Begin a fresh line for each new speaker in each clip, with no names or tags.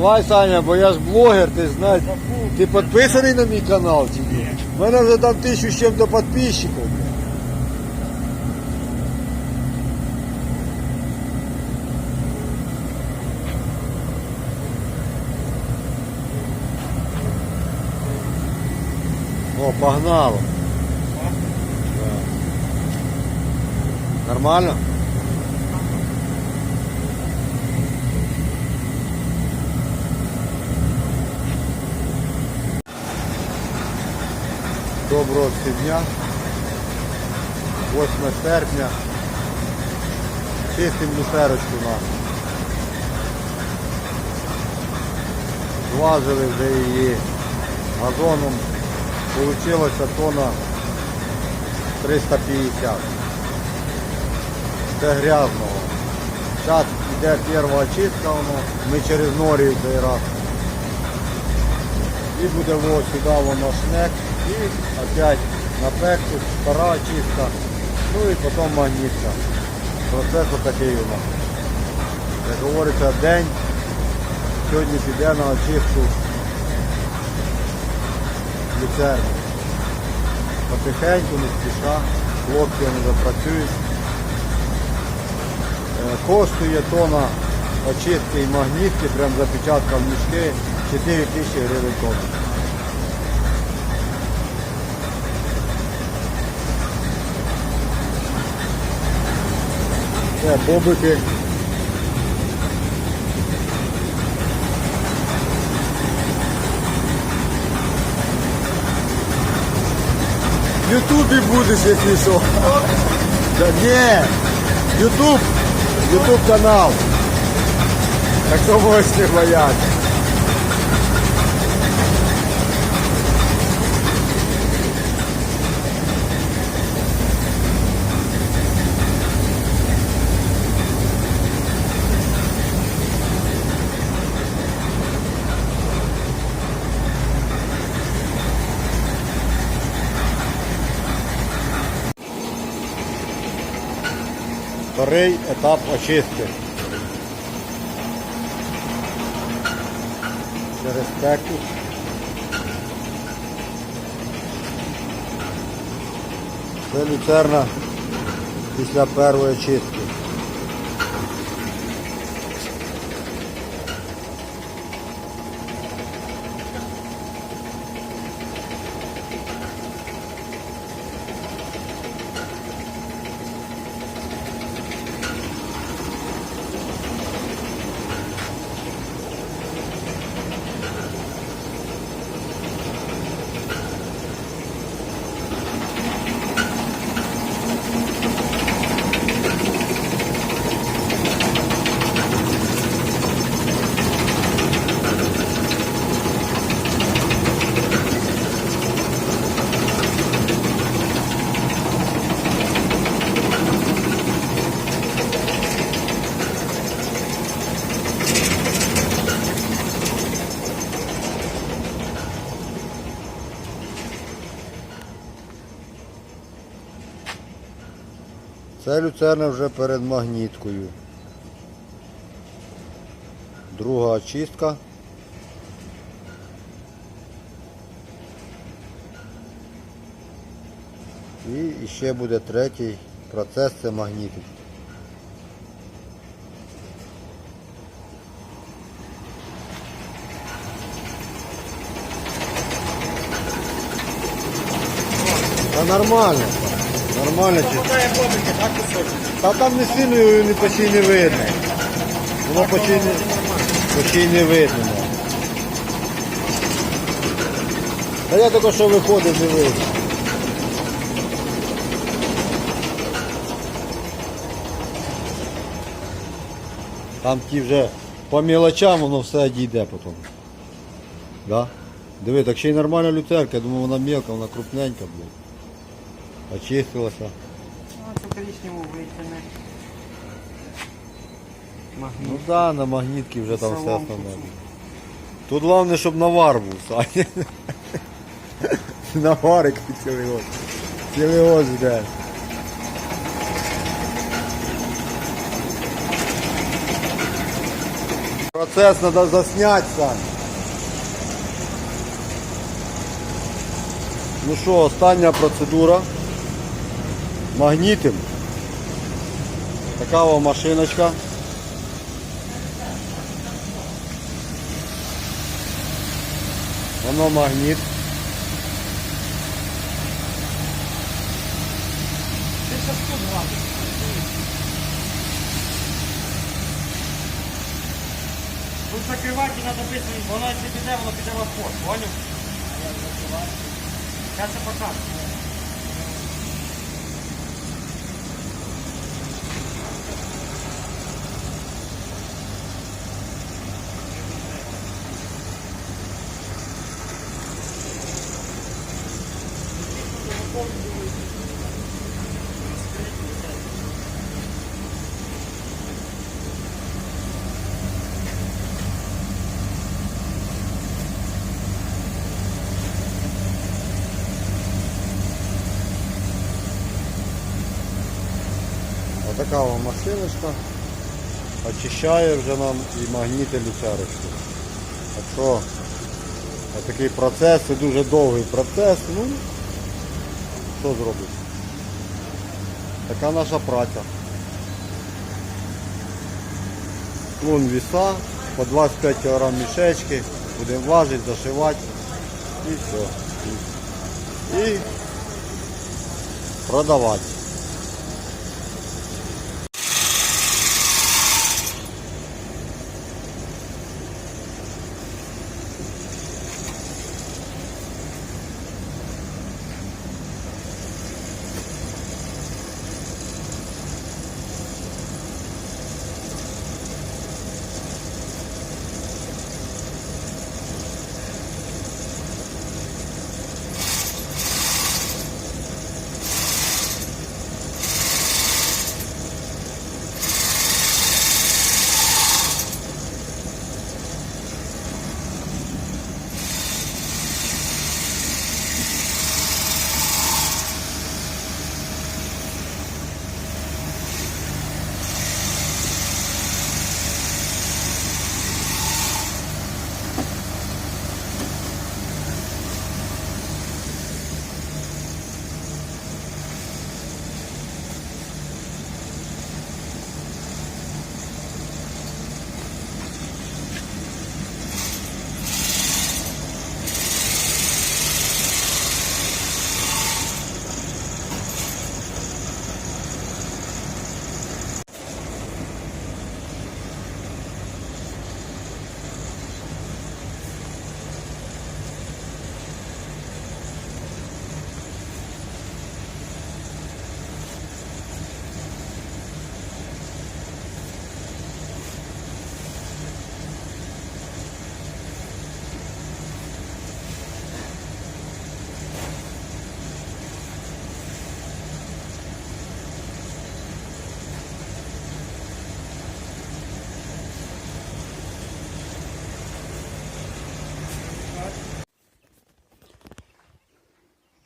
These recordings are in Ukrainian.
Давай, Саня, бо я ж блогер, ти знаєш. Ти підписаний на мій канал чи ні? У мене вже там тисячу з чим-то підписчиків. О, погнало. Да. Нормально? Доброго всім дня. 8 серпня. Чистим люстерочку нашу. Зважили вже її газоном. Получилося тона 350. Це грязного. Зараз йде перша очистка, воно. ми через норію цей раз. І буде вот сюди воно шнек. І опять на пеку, втора очистка. Ну і потім магнітка. Процес отакий у нас. Як говориться, день. Сьогодні піде на очистку люцерни. Потихеньку, не спіша, хлопці вони запрацюють. Е, Коштує тона очистки і магнітки, прям запечатка в мішки 4 тисячі гривень тонна. Це бобики. В Ютубі будеш, якщо що. Да ні, Ютуб, Ютуб канал. Так можеш не боятися. Вторий етап очистки. Через пеку. Це люцерна після першої чистки. Це люцерна вже перед магніткою. Друга очистка. І ще буде третій процес це магнітик. Та нормально. Нормально чи. Та там не сильно його не почти не видно. Воно почти не, почти не видно. Та я тільки що виходив, не видно. Там ті вже по мелочам воно все дійде потім. Да? Диви, так ще й нормальна лютерка, я думаю, вона мелка, вона крупненька буде. Очистилася.
Ну, це коричневу витягне.
Ну так, да, на магнітки вже там все основне. Тут головне, щоб навар був, Саня. Наварик цілий год. Цілий год жде. Процес треба засняти, Сань. Ну що, остання процедура. Магнітим. Така о машиночка. Воно магніт.
Тут закривати і писати, воно якщо піде, воно піде в отвод, поняв? Я це покажу.
Отака о машиночка. Очищає вже нам і магніти люцерочку. Так що такий процес, це дуже довгий процес. Ну, що зробити? Така наша праця. Вон віса, по 25 кг мішечки, будемо важити, зашивати і все. І продавати.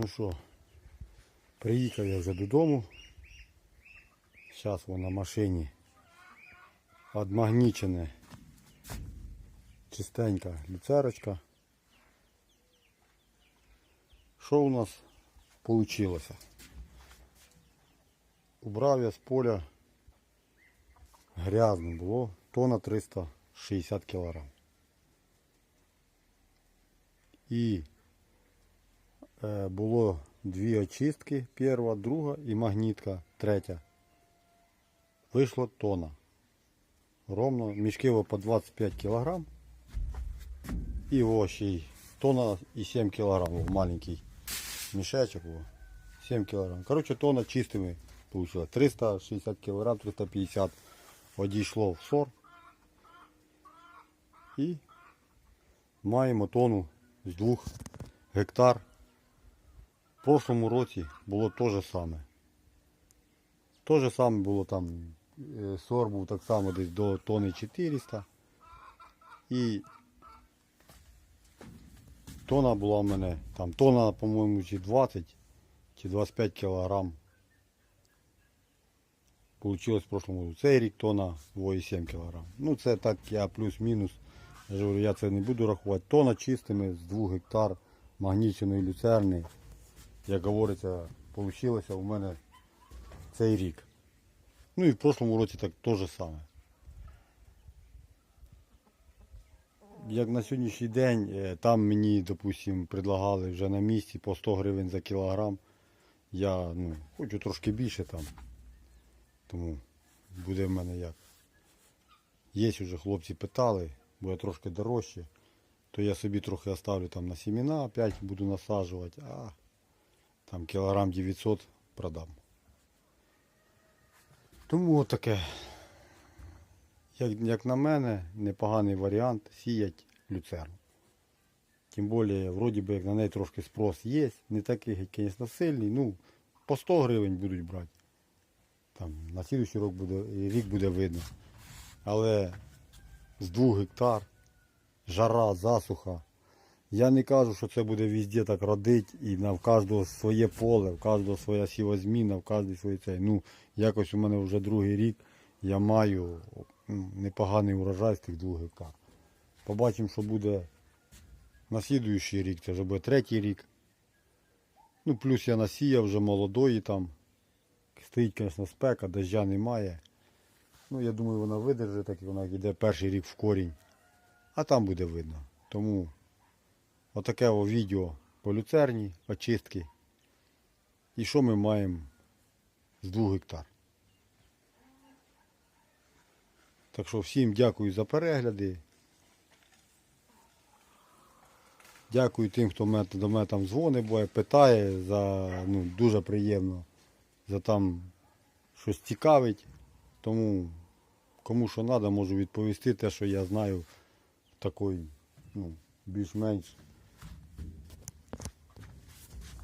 Ну що, приїхав я вже додому. Зараз вон на машині одмагнічене чистенька люцерочка. Що у нас вийшло? Убрав я з поля грязно було, тонна 360 кг. І було дві очистки, перша, друга і магнітка, третя. Вийшло тонна. Ровно мішки по 25 кг. І ось ще й тонна і 7 кг. Маленький мішечок. 7 кг. Коротше, тонна чистими вийшло. 360 кг, 350 одійшло в сор. І маємо тонну з 2 гектар. Прошлому році було те же саме. Те же саме було там, е, сор був так само десь до тони 400. І тона була в мене, там тона, по-моєму, чи 20 чи 25 кілограм. Получилось в прошлому році. Цей рік тона 2,7 кг. Ну це так я плюс-мінус. Я я це не буду рахувати. Тона чистими з 2 гектар магніченої люцерни. Як говориться, вийшло у мене цей рік. Ну і в прошлому році так теж саме. Як на сьогоднішній день, е, там мені, допустим, предлагали вже на місці по 100 гривень за кілограм. Я ну, хочу трошки більше там. Тому буде в мене як. Є вже хлопці питали, буде трошки дорожче, то я собі трохи оставлю там на сімена, опять буду насаджувати, а там кілограм 900 продам. Тому отаке. Як, як на мене, непоганий варіант сіять люцерну. Тим більше, вроді би, як на неї трошки спрос є, не такий, звісно, сильний, ну, по 100 гривень будуть брати. Там, на слідуючий рік буде, рік буде видно. Але з 2 гектар, жара, засуха. Я не кажу, що це буде везде так родить і на в кожного своє поле, в кожного своя сівозміна, в кожного своє цей. Ну, якось у мене вже другий рік я маю ну, непоганий урожай з тих двох гектар. Побачимо, що буде на слідуючий рік, це вже буде третій рік. Ну, плюс я насіяв вже молодої там. Стоїть, звісно, спека, дождя немає. Ну, я думаю, вона видержить, так як вона йде перший рік в корінь. А там буде видно. Тому отаке о відео по люцерні, очистки. І що ми маємо з 2 гектар. Так що всім дякую за перегляди. Дякую тим, хто до мене там дзвонить, буває, питає, за, ну, дуже приємно, за там щось цікавить. Тому кому що треба, можу відповісти те, що я знаю такої, ну, більш-менш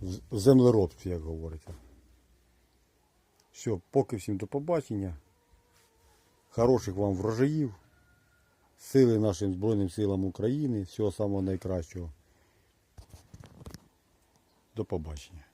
в землеробстві, як говориться. Все, поки всім до побачення. Хороших вам врожаїв, сили нашим Збройним силам України, всього самого найкращого. До побачення.